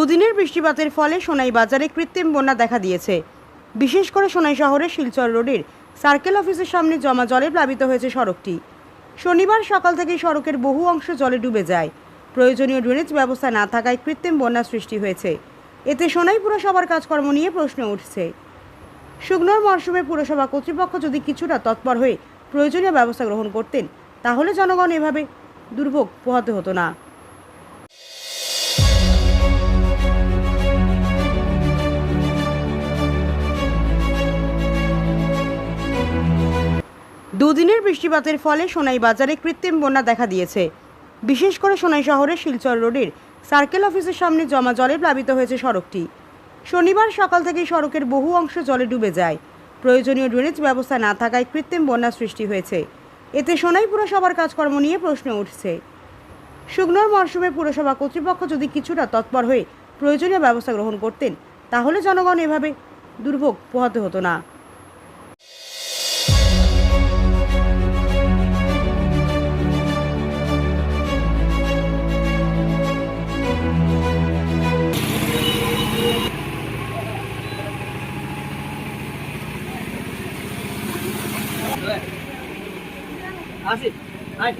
দুদিনের বৃষ্টিপাতের ফলে সোনাই বাজারে কৃত্রিম বন্যা দেখা দিয়েছে। বিশেষ করে সোনাই শহরের শিলচর রোডের সার্কেল অফিসের সামনে জমা জলে প্লাবিত হয়েছে সড়কটি। শনিবার সকাল থেকেই সড়কের বহু অংশ জলে ডুবে যায়। প্রয়োজনীয় ড্রেনেজ ব্যবস্থা না থাকায় কৃত্রিম বন্যা সৃষ্টি হয়েছে। এতে সোনাই পুরসভার কাজকর্ম নিয়ে প্রশ্ন উঠছে। শুকনোর মরশুমে পুরসভা কর্তৃপক্ষ যদি কিছুটা তৎপর হয়ে প্রয়োজনীয় ব্যবস্থা গ্রহণ করতেন, তাহলে জনগণ এভাবে দুর্ভোগ পোহাতে হতো না। দুদিনের বৃষ্টিপাতের ফলে সোনাই বাজারে কৃত্রিম বন্যা দেখা দিয়েছে। বিশেষ করে সোনাই শহরের শিলচর রোডের সার্কেল অফিসের সামনে জমা জলে প্লাবিত হয়েছে সড়কটি। শনিবার সকাল থেকেই সড়কের বহু অংশ জলে ডুবে যায়। প্রয়োজনীয় ড্রেনেজ ব্যবস্থা না থাকায় কৃত্রিম বন্যা সৃষ্টি হয়েছে। এতে সোনাই পুরসভার কাজকর্ম নিয়ে প্রশ্ন উঠছে। শুকনোর মরশুমে পুরসভা কর্তৃপক্ষ যদি কিছুটা তৎপর হয়ে প্রয়োজনীয় ব্যবস্থা গ্রহণ করতেন, তাহলে জনগণ এভাবে দুর্ভোগ পোহাতে হতো না। আসি আয়